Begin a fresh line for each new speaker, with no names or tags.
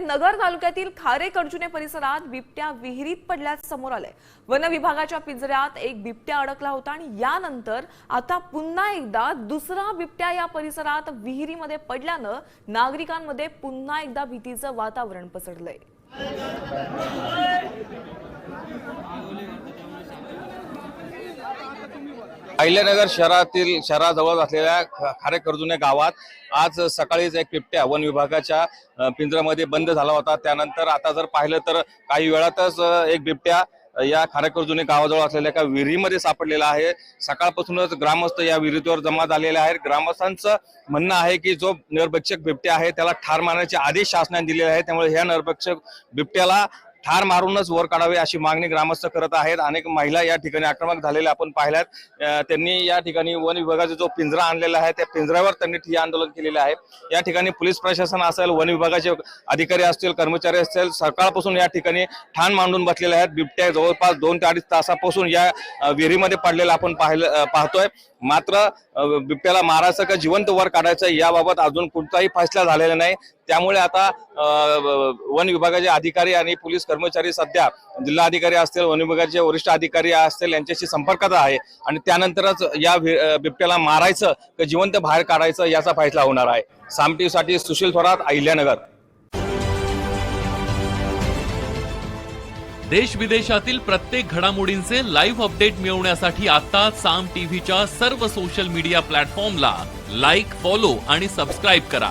नगर तालुक्यातील खारे कडजुने परिसरात बिबट्या विहिरीत पडल्याचं समोर आलंय. वन विभागाच्या पिंजऱ्यात एक बिबट्या अडकला होता आणि यानंतर आता पुन्हा एकदा दुसरा बिबट्या या परिसरात विहिरीमध्ये पडल्यानं नागरिकांमध्ये पुन्हा एकदा भीतीचं वातावरण पसरलंय.
अहिल्यानगर शहरातील शहराजवळ असलेल्या ख- खारे गावात आज सकाळीच एक बिबट्या वन विभागाच्या पिंजऱ्यामध्ये बंद झाला होता. त्यानंतर आता जर पाहिलं तर काही वेळातच एक बिबट्या या खारे कर्जुने गावाजवळ असलेल्या एका विहिरीमध्ये सापडलेला आहे. सकाळपासूनच ग्रामस्थ या विहिरीवर जमा झालेले आहेत. ग्रामस्थांचं म्हणणं आहे की जो निरपेक्षक बिबट्या आहे त्याला ठार मारण्याचे आदेश शासनाने दिलेले आहेत. त्यामुळे ह्या निर्भक्षक बिबट्याला ठार मारूनच वर काढावे अशी मागणी ग्रामस्थ करत आहेत. अनेक महिला या ठिकाणी आक्रमक झालेल्या आपण पाहिल्यात. त्यांनी या ठिकाणी वन विभागाचा जो पिंजरा आणलेला आहे त्या पिंजऱ्यावर त्यांनी ठिय्या आंदोलन केलेले आहे. या ठिकाणी पोलीस प्रशासन असेल वन विभागाचे अधिकारी असतील कर्मचारी असतील सकाळपासून या ठिकाणी ठाण मांडून बसलेले आहेत. बिबट्या जवळपास दोन ते अडीच तासापासून या विहिरीमध्ये पडलेला आपण पाहिलं पाहतोय. मात्र बिबट्याला मारायचं का जिवंत वर काढायचं याबाबत अजून कोणताही फैसला झालेला नाही. त्यामुळे आता वन विभागाचे अधिकारी आणि पोलीस कर्मचारी सध्या जिल्हाधिकारी असतील वन विभागाचे वरिष्ठ अधिकारी असतील यांच्याशी संपर्कात आहे. आणि त्यानंतरच या बिबट्याला मारायचं का जिवंत बाहेर काढायचं याचा फैसला होणार आहे. सामटीसाठी सुशील थोरात अहिल्यानगर.
देश विदेशातील प्रत्येक घडामोडींचे लाईव्ह अपडेट मिळवण्यासाठी आता साम टीव्हीच्या सर्व सोशल मीडिया प्लॅटफॉर्मला लाईक फॉलो आणि सबस्क्राईब करा.